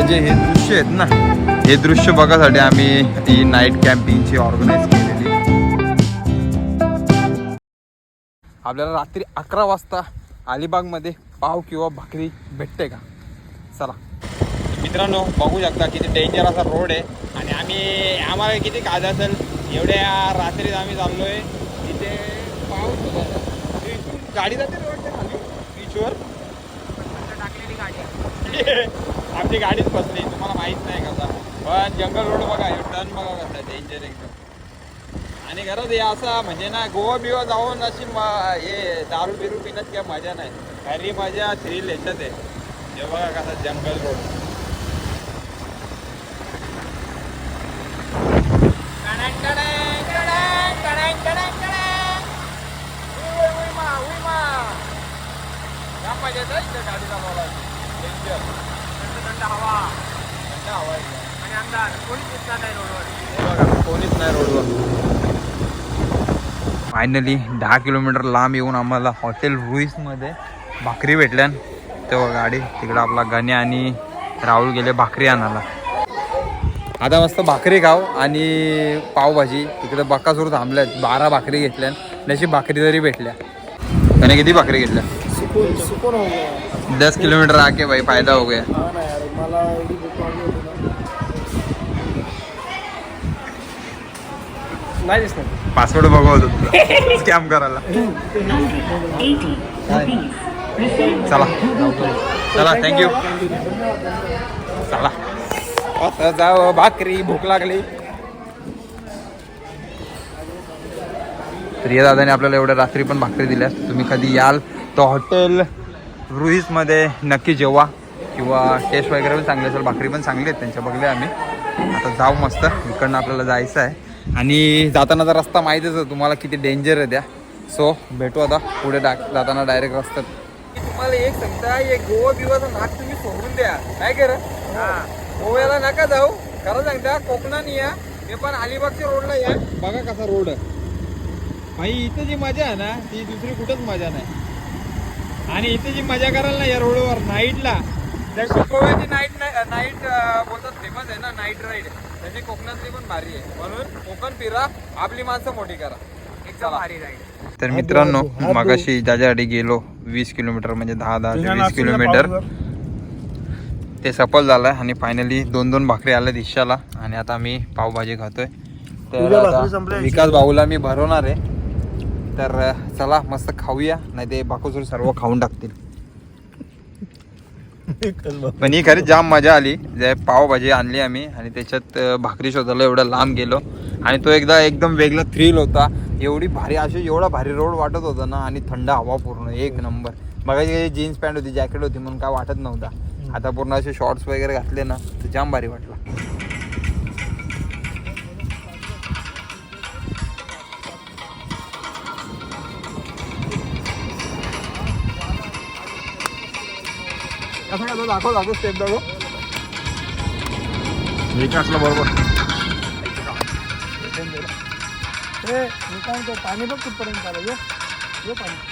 जे हे दृश्य आहेत ना हे दृश्य बघासाठी आम्ही ही नाईट कॅम्पिंगची ऑर्गनाईज केलेली. आपल्याला रात्री अकरा वाजता अलिबागमध्ये पाव किंवा भाकरी भेटते का? चला. मित्रांनो बघू शकता किती डेंजर असा रोड आहे. आणि आम्ही आम्हाला किती काज असेल एवढ्या रात्रीत आम्ही चाललोय. तिथे पाव इथून गाडी जाते बीचवर टाकलेली गाडी आमची गाडीच बसली तुम्हाला माहीत नाही कसा. पण जंगल रोड बघा हे टर्न बघा कसा डेंजर एकदम. आणि खरंच हे असा म्हणजे ना गोवा बिवा जाऊन अशी हे दारू बिरू पिण्यात काय मजा नाही. खरी मजा थ्री याच्यात आहे. हे बघा कसा जंगल रोड. मजा येते इथे गाडी चालवायला डेंजर थंड हवा थंड हवा आहे इथे. आणि कोणीच दिसणार नाही रोडवर कोणीच नाही रोडवर फायनली दहा किलोमीटर लांब येऊन आम्हाला हॉटेल रुईसमध्ये भाकरी भेटल्या. तेव्हा गाडी तिकडं आपला गण्या आणि राहुल गेले भाकरी आणायला. आता मस्त भाकरी खाव आणि पावभाजी. तिकडे बक्कासूर थांबल्यात बारा भाकरी घेतल्या नशी भाकरी तरी भेटल्या. त्याने किती भाकरी घेतल्या? दस किलोमीटर आके भाई फायदा हो गया हा ना यार मला एवढी भूक लागली होती ना नाही दिसणार. पासवर्ड बघा होतो स्कॅम करायला. चला. चला थँक्यू चला. आता भाकरी भूक लागली. प्रिया दादाने आपल्याला एवढ्या रात्री पण भाकरी दिल्या तुम्ही कधी याल तर हॉटेल रुईसमध्ये नक्की जेवा. किंवा टेस्ट वगैरे पण चांगली असेल भाकरी पण चांगली आहेत त्यांच्या बघल्या आम्ही. आता जाऊ मस्त. इकडनं आपल्याला जायचं आहे. आणि जातानाचा रस्ता माहीतच आहे तुम्हाला किती डेंजर आहे त्या. सो भेटू आता पुढे डा जाताना डायरेक्ट रस्त्यात. तुम्हाला एक सांगता एक गोवा बिवाचं नाक तुम्ही सोडून द्या. काय करा गोव्याला नका जाऊ. खरं सांगता कोकणात या. ते पण अलिबागच्या रोडला या. बघा कसा रोड आहे. भाई इथं जी मजा आहे ना ती दुसरी कुठंच मजा नाही. आणि इथे जी मजा कराल ना या रोडवर नाईटला जशी गोव्याची नाईट नाईट बोलतात फेमस आहे ना नाईट राईड तशी कोकणातली पण भारी आहे. म्हणून कोकण फिरा आपली माणसं मोठी करा. एकदम भारी राईड तर मित्रांनो मागाशी ज्याच्यासाठी गेलो वीस किलोमीटर म्हणजे दहा दहा ते वीस किलोमीटर. ते सफल झालंय आणि फायनली दोन दोन भाकरी आल्या दिशाला आणि आता आम्ही पावभाजी खातोय. तर आता विकास भाऊला मी भरवणार आहे. तर चला मस्त खाऊया. नाही ते बाकूसूर सर्व खाऊन टाकतील. पण ही खरी जाम मजा आली. जे पावभाजी आणली आम्ही आणि त्याच्यात भाकरी शोधायला एवढं लांब गेलो. आणि तो एकदा एकदम वेगळा थ्रिल होता. एवढी भारी अशी एवढा भारी रोड वाटत होता ना आणि थंड हवा पूर्ण एक नंबर बघायची जीन्स पॅन्ट होती जॅकेट होती म्हणून काय वाटत नव्हता. आता पूर्ण असे शॉर्ट्स वगैरे घातले ना तर जाम भारी वाटला. दाखव दाखव स्टेप दाखव. बरोबर? मी काय म्हणतो पाणी बघ कुठपर्यंत आलं. ये पाणी.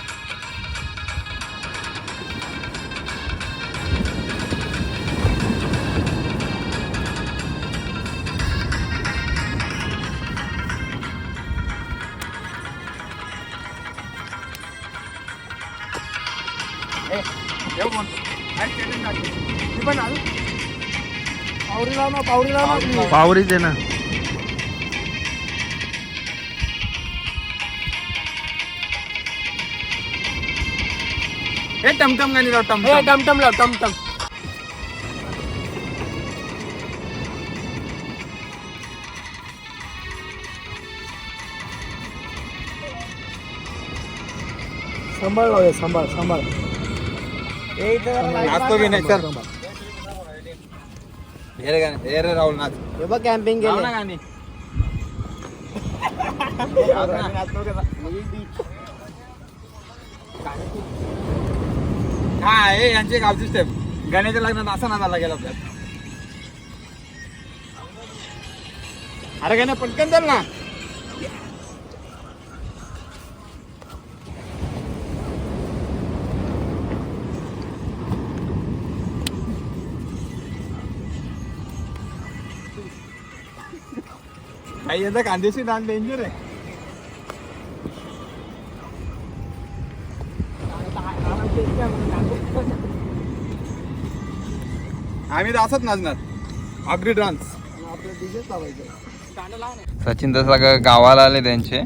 पावरी लाव ना पावरी लाव ना आपली. पावरीच आहे ना हे टमटम गाणी राव ए, टमटम टमटम लाव टमटम सांभाळ लावूया सांभाळ सांभाळ नाचतो नाही, चल. हे रे गाणी हे रे राहुल नाच. हे बघ कॅम्पिंग लाव केलं ना गाणी. हा हे यांची गावची स्टेप गाण्याच्या लग्नात असा नादाला गेला अरे गाणं पटकन चल ना. यंदा कांद्याची डेंजर आहे. आम्ही तर असंच नाचणार. अग्री डान्स सचिन तसा गावाला आले त्यांचे.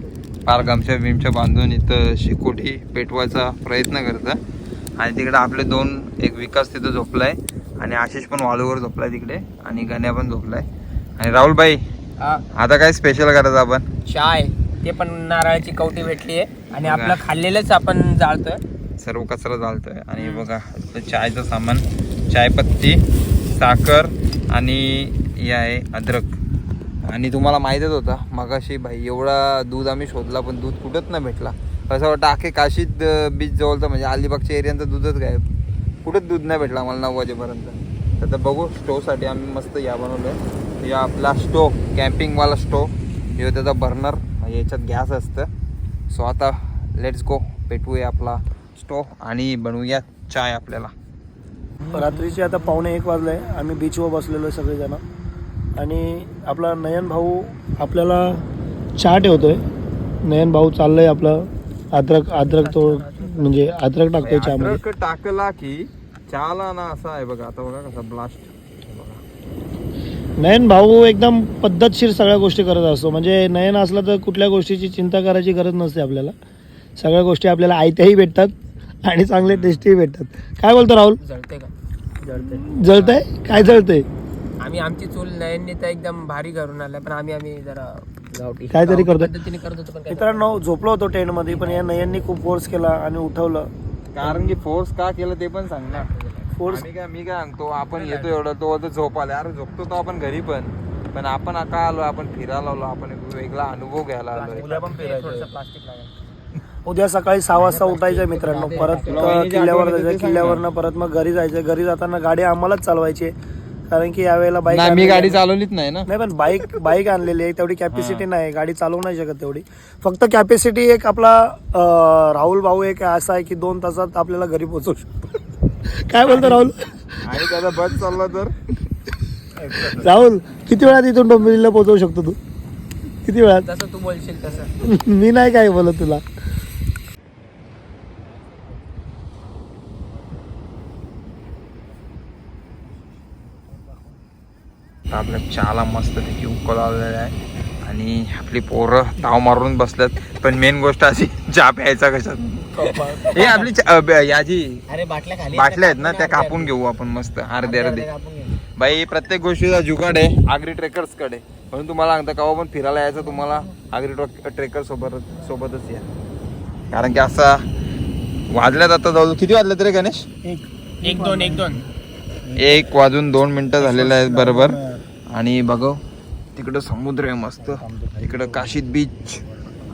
फार गमच्या बिमच्या बांधून इथं शिकोटी पेटवायचा प्रयत्न करतं. आणि तिकडे आपले दोन एक विकास तिथं झोपलाय. आणि आशिष पण वाळूवर झोपलाय तिकडे. आणि गण्या पण झोपलाय. आणि राहुल आता काय स्पेशल करायचं आपण? चाय. ते पण नारळाची कवटी भेटली आहे आणि आपलं खाल्लेलंच आपण जाळतोय. सर्व कचरा चालतोय आणि बघा इथं चायचं सामान. चायपत्ती साखर आणि हे आहे अद्रक. आणि तुम्हाला माहीतच होता मगाशी भाई एवढा दूध आम्ही शोधला पण दूध कुठंच नाही भेटला. असं वाटतं अख्खे काशीत अं, बीच जवळचं म्हणजे अलिबागच्या एरियांचं दूधच गायब कुठंच दूध नाही भेटला आम्हाला नऊ वाजेपर्यंत. तर आता बघू स्टोवसाठी आम्ही मस्त या बनवलं आहे या आपला स्टो कॅम्पिंगवाला स्टो हे त्याचा बर्नर याच्यात गॅस असतं. सो आता लेट्स गो पेटवूया आपला स्टोव आणि बनवूया चाय आपल्याला. रात्रीचे आता पावणे एक वाजले. आम्ही बीचवर बसलेलो आहे सगळेजण. आणि आपला नयन भाऊ आपल्याला चहा ठेवतोय. नयन भाऊ चाललंय आपलं अद्रक अद्रक तो म्हणजे अद्रक टाकतोय चहामध्ये. अद्रक टाकला की चहाला ना असा आहे बघा आता बघा कसा ब्लास्ट नयन भाऊ एकदम पद्धतशीर सगळ्या गोष्टी करत असतो. म्हणजे नयन असला तर कुठल्या गोष्टीची चिंता करायची गरज नसते आपल्याला. सगळ्या गोष्टी आपल्याला आयत्याही भेटतात आणि चांगले टेस्टीही भेटतात. काय बोलतो राहुल? जळते का? जळते जळतंय? काय जळतंय? आम्ही आमची चूल नयनने तर एकदम भारी करून आलाय पण आम्ही आम्ही जरा गावठी काहीतरी गावठी करतोय. पद्धतीने करत होतो पण काय मित्रांनो झोपलो होतो टेंटमध्ये पण या नयननी खूप फोर्स केला आणि उठवलं. कारण की फोर्स का केलं ते पण सांग ना. फोर्स आम्ही काय मी काय सांगतो आपण येतो एवढं तो आता झोप आला अरे झोपतो तो आपण घरी पण. पण आपण का आलो आपण फिरायला आलो आपण एक वेगळा अनुभव घ्यायला आलोय. थोडंसं प्लास्टिक लागेल. उद्या सकाळी सहा वाजता उठायचं मित्रांनो. परत किल्ल्यावर जायचं किल्ल्यावरनं परत मग घरी जायचं घरी जाताना गाडी आम्हालाच चालवायची. कारण की यावेळेला बाईक नाही मी गाडी. चालवलीच नाही ना. नाही पण बाईक बाईक आणलेली आहे. तेवढी कॅपॅसिटी नाही. गाडी चालवू नाही शकत तेवढी. फक्त कॅपॅसिटी एक आपला राहुल भाऊ एक असा आहे की दोन तासात आपल्याला घरी पोहोचवू शकतो. काय बोलतो राहुल? आणि त्याचा बस चालला तर? राहुल किती वेळात इथून डोंबिवलीला पोहोचवू शकतो तू? किती वेळात? जसं तू बोलशील तसं. मी नाही काय बोलत तुला. आपल्या चहाला मस्त पैकी उकळ आलेला आहे. आणि आपली पोरं ताव मारून बसल्यात. पण मेन गोष्ट अशी चहा प्यायचा कशात? हे आपली चा- अ, ब- याची. अरे बाटल्या खाली बाटल्या आहेत ना त्या कापून घेऊ आपण मस्त. अर्धे अर्धे बाई प्रत्येक गोष्टीचा जुगाड आहे आगरी ट्रेकर्सकडे म्हणून तुम्हाला सांगता केव्हा पण फिरायला यायचं तुम्हाला आगरी ट्रेकर सोबत सोबतच या. कारण की असा वाजल्यात आता जाऊ किती वाजले तरी गणेश? एक दोन एक दोन. एक वाजून दोन मिनिटं झालेलं आहेत बरोबर. आणि बघ तिकडं समुद्र आहे मस्त. इकडं काशीत बीच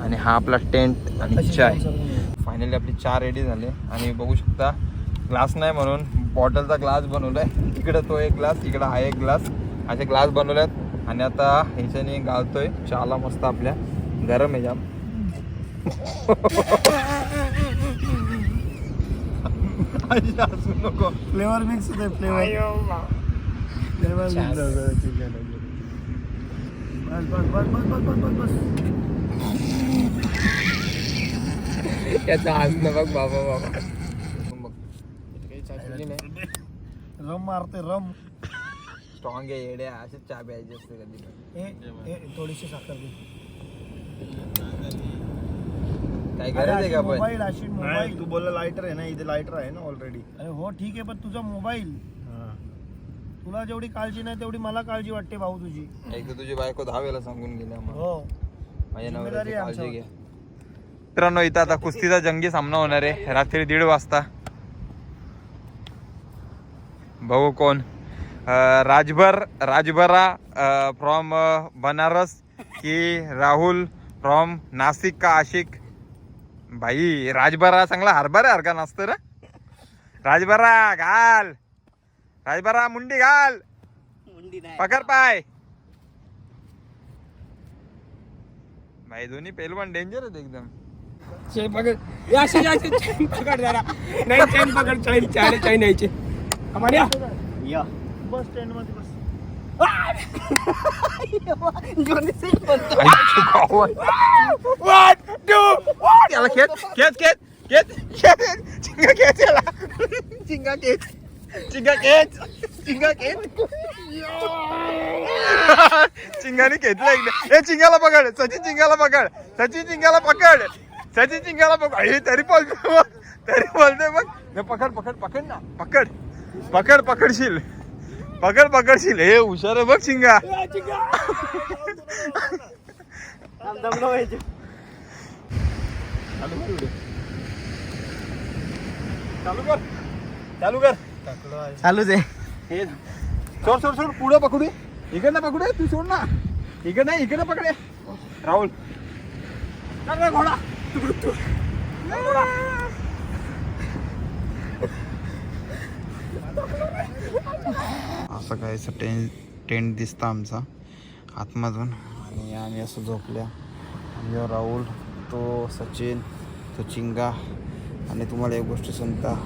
आणि हा आपला टेंट आणि चाय. फायनली आपली चार रेडी झाली. आणि बघू शकता ग्लास नाही म्हणून बॉटलचा ग्लास बनवला आहे इकडं तो एक ग्लास इकडं हा एक ग्लास असे ग्लास बनवले आहेत आणि आता ह्याच्याने गाळतोय. चहाला मस्त आपल्या. गरम आहे जाम. नको. फ्लेवर मिक्स होते फ्लेवर फ्लेवर बस बस बस बस बस बस बस. त्याचा हसणं बघ बाबा बाबा. रम मारते रम. स्ट्रॉंग आहे येड्या. असेच चहा प्यायचे असते कधी पण. ए ए थोडीशी साखर दे काय करायचं आहे का मोबाईल अशी मोबाईल तू बोलला लायटर आहे ना इथे लायटर आहे ना ऑलरेडी अरे हो ठीक आहे पण तुझा मोबाईल तुला जेवढी काळजी नाही तेवढी मला काळजी वाटते भाऊ तुझी. एक तर तुझी बायको दहा वेळा सांगून गेली आम्हाला. हो. माझ्या नवऱ्याची जिम्मेदारी आहे काळजी आमच्यावर. घ्या मित्रांनो इथं आता कुस्तीचा जंगी सामना होणार आहे. रात्री दीड वाजता. भाऊ कोण. राजभर राजभरा फ्रॉम बनारस की राहुल फ्रॉम नाशिक का आशिक? भाई राजभरा चांगला हरभरा हरका नसतं रे. राजभरा घाल. राजभरा मुंडी घाल. पकड पाय. भाई दोन्ही पेलवान डेंजर आहेत एकदम. चैन पकड. या अशी चैन पकड जरा. नाही चैन पकड चैन चार चैन यायचे. आम्हाला या. बस स्टँडमध्ये बस. याला चिंगा खेच याला. चिंगा खेच चिंगा खेच चिंगा खेच. चिंगाने घेतलं एकदा ए चिंगाला पकड सचिन चिंगाला पकड सचिन चिंगाला पकड. सचिन चिंगाला पकड हे तरी बोलतो तरी बोलतोय मग नाही, पकड पकड पकड ना. पकड. पकड पकडशील. पकड पकडशील. हे हुशार आहे बघ चिंगा चालू कर चालू कर. चालूच आहे. हे सोड सोड सोड. पुढं पकडू. इकडनं पकडू. तू सोड ना. इकडे नाही इकडे पकडे. राहुल. घोडा. असं काय टेंट टेंट दिसतं आमचा आतमधून. आणि आम्ही असं झोपल्या. आम्ही राहुल तो सचिन तो चिंगा. आणि तुम्हाला एक गोष्ट सांगता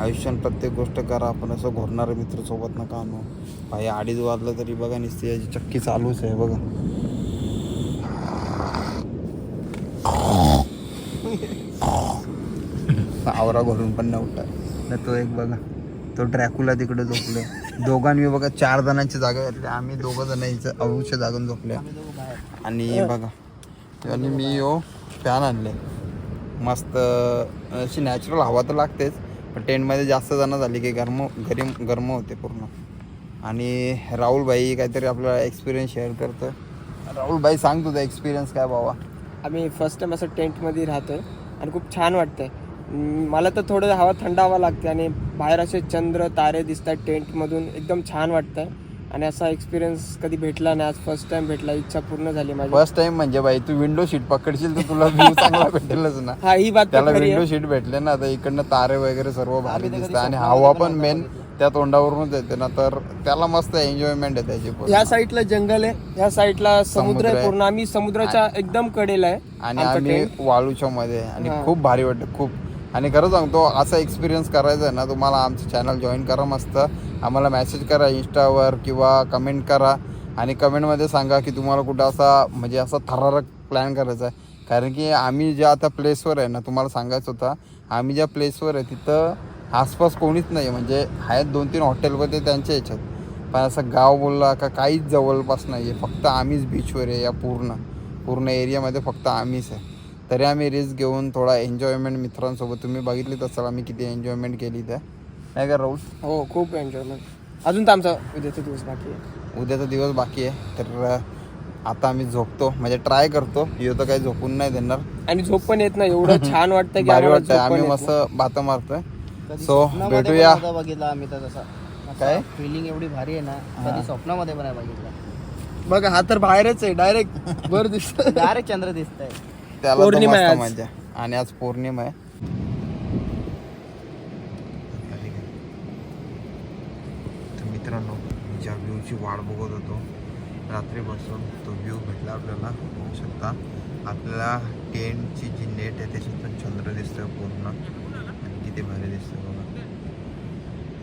आयुष्यात प्रत्येक गोष्ट करा आपण असं घोरणारे मित्र सोबत नका आणू. भाई अडीच वाजलं तरी बघा नुसती याची चक्की चालूच आहे बघा. आवरा घरून पण नव्हता. ना तो एक बघा तो ड्रॅकुला तिकडे झोपलो. दोघांनी बघा चार जणांची जागा घेतली. आम्ही दोघं जणांच्या इथं जागून झोपल्या आणि बघा आणि मी यो फॅन आणले. मस्त अशी नॅचरल हवा तर लागतेच पण टेंटमध्ये जास्त जण झाली की गरम गरम गरम होते पूर्ण. आणि राहुल भाई काहीतरी आपला एक्सपिरियन्स शेअर करतं राहुल भाई सांग तुझा एक्सपिरियन्स काय बाबा? आम्ही फर्स्ट टाइम असं टेंटमध्ये राहतोय आणि खूप छान वाटतंय. अं, मला तर थोडं हवा थंड हवा लागते आणि बाहेर असे चंद्र तारे दिसत आहेत टेंटमधून एकदम छान वाटतंय. आणि असा एक्सपिरियन्स कधी भेटला नाही. आज फर्स्ट टाइम भेटला. इच्छा पूर्ण झाली माझी. फर्स्ट टाइम म्हणजे भाई तू विंडो सीट पकडशील तर तुला व्ह्यू चांगला भेटेलच ना. हा ही बात त्याला विंडो आहे. सीट भेटले ना आता इकडनं तारे वगैरे सर्व भारी दिसतं आणि हवा पण मेन त्या तोंडावरूनच येते ना तर त्याला मस्त एन्जॉयमेंट आहे त्याची ह्या साईडला जंगल आहे ह्या साईडला समुद्र समुद्र आहे. आहे. पूर्ण. आम्ही समुद्राच्या एकदम कडेला आहे आणि आमचा आम्ही tent. वाळूच्या मध्ये आणि. खूप भारी वाटतं खूप. आणि खरं सांगतो असा एक्सपिरियन्स करायचा आहे ना तुम्हाला आमचं चॅनल जॉईन करा मस्त. आम्हाला मेसेज करा इंस्टावर किंवा कमेंट करा. आणि कमेंटमध्ये सांगा की तुम्हाला कुठं असा म्हणजे असा थरारक प्लॅन करायचा आहे. कारण की आम्ही ज्या आता प्लेसवर आहे ना तुम्हाला सांगायचं होतं आम्ही ज्या प्लेसवर आहे तिथं आसपास कोणीच नाही म्हणजे आहेत दोन तीन हॉटेलमध्ये त्यांच्या याच्यात. पण असं गाव बोलला का काहीच जवळपास नाही आहे फक्त आम्हीच बीचवर आहे या पूर्ण पूर्ण एरियामध्ये फक्त आम्हीच आहे. तरी आम्ही रिस्क घेऊन थोडा एन्जॉयमेंट मित्रांसोबत तुम्ही बघितलीच असाल आम्ही किती एन्जॉयमेंट केली त्या नाही का राहुल? हो खूप एन्जॉयमेंट अजून तर आमचा उद्याचा दिवस बाकी आहे. उद्याचा दिवस बाकी आहे तर आता आम्ही झोपतो. म्हणजे ट्राय करतो यो तर काही झोपून नाही देणार. आणि झोप पण येत नाही एवढं छान वाटतं की आम्ही मस्त. बाता मारतोय. सो भेटूया. बघितला आम्ही तर तसा. काय? फिलिंग एवढी भारी आहे ना कधी स्वप्नामध्ये पण नाही बघितला. बघा हा तर बाहेरच आहे डायरेक्ट वर दिसत डायरेक्ट चंद्र दिसतंय. त्याला तर पौर्णिमा आहे मस्त आज. मजा. आणि आज पौर्णिमा आहे. तर मित्रांनो मी ज्या व्ह्यूची वाट बघत होतो रात्रीपासून तो व्ह्यू भेटला आपल्याला बघू शकता. आपल्याला टेंटची जी नेट आहे त्याच्यातून चंद्र दिसतोय पूर्ण. किती भारी दिसतो बघा.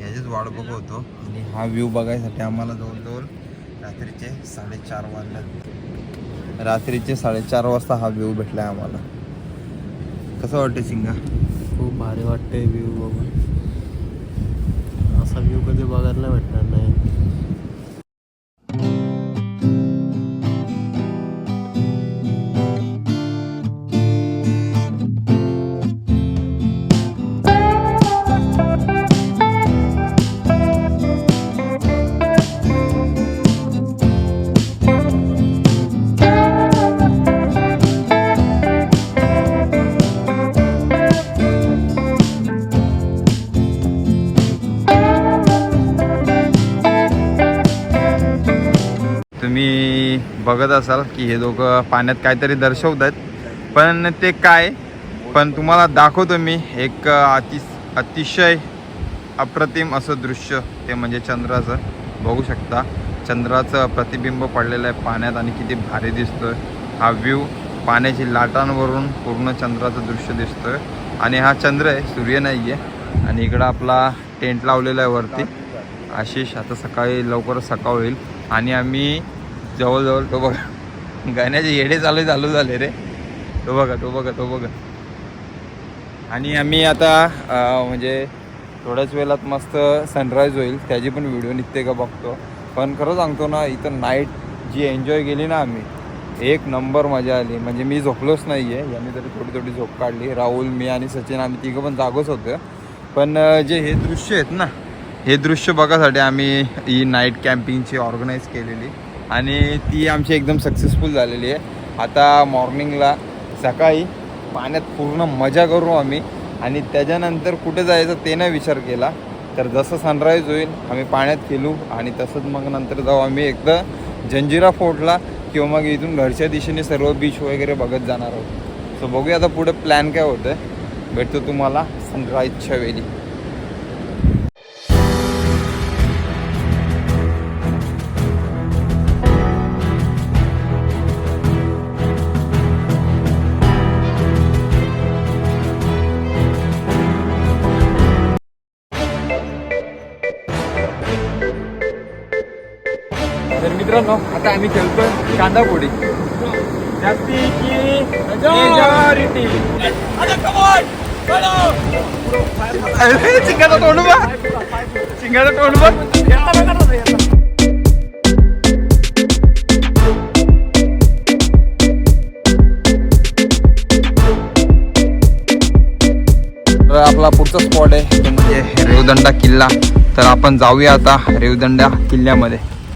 याचीच वाट बघवतो. होतो आणि हा व्ह्यू बघायसाठी आम्हाला जवळजवळ रात्रीचे साडेचार वाजल्यात रात्रीचे साडेचार वाजता हा व्ह्यू भेटलाय आम्हाला. कसं वाटतं शिंगा? खूप भारी वाटतंय व्ह्यू बघून. असा व्ह्यू कधी बघायला भेटणार बघत असाल की हे दोघं पाण्यात काहीतरी दर्शवत आहेत. पण ते काय? पण तुम्हाला दाखवतो मी एक अति अतिशय अप्रतिम असं दृश्य ते म्हणजे चंद्राचं. बघू शकता चंद्राचं प्रतिबिंब पडलेलं आहे पाण्यात आणि किती भारी दिसतोय. हा व्ह्यू पाण्याची लाटांवरून पूर्ण चंद्राचं दृश्य दिसतोय. आणि हा चंद्र आहे सूर्य नाही आहे आणि इकडं आपला टेंट लावलेला आहे वरती. आशिष आता सकाळी लवकरच सकाळ होईल. आणि आम्ही जवळजवळ तो बघा. गाण्याचे येडे चालू चालू झाले रे. तो बघा तो बघा तो बघा. आणि आम्ही आता म्हणजे थोड्याच वेळात मस्त सनराईज होईल. त्याची पण व्हिडिओ निघते का बघतो. पण खरं सांगतो ना इथं नाईट जी एन्जॉय केली ना आम्ही एक नंबर मजा आली. म्हणजे मी झोपलोच नाही आहे यांनी तरी थोडी थोडी झोप काढली. राहुल मी आणि सचिन आम्ही तिघं पण जागोच होतो. पण जे हे दृश्य आहेत ना हे दृश्य बघासाठी आम्ही ही नाईट कॅम्पिंगची ऑर्गनाईज केलेली. आणि ती आमची एकदम सक्सेसफुल झालेली आहे. आता मॉर्निंगला सकाळी पाण्यात पूर्ण मजा करू आम्ही. आणि त्याच्यानंतर कुठे जायचं ते नाही विचार केला. तर जसं सनराईज होईल आम्ही पाण्यात खेळू आणि तसंच मग नंतर जाऊ आम्ही एकदा जंजिरा फोर्टला किंवा मग इथून घरच्या दिशेने सर्व बीच वगैरे बघत जाणार आहोत. सो बघूया आता पुढे प्लॅन काय होतं भेटतो तुम्हाला सनराईजच्या वेळी. तर मित्रांनो आता आम्ही खेळतोय कांदा पोडी मेजॉरिटी. चिंगाचा तोंड बघ. चिंगाचा तोंड बघ. तर आपला पुढचा स्पॉट आहे म्हणजे रेवदंडा किल्ला. तर आपण जाऊया आता रेवदंडा किल्ल्यामध्ये.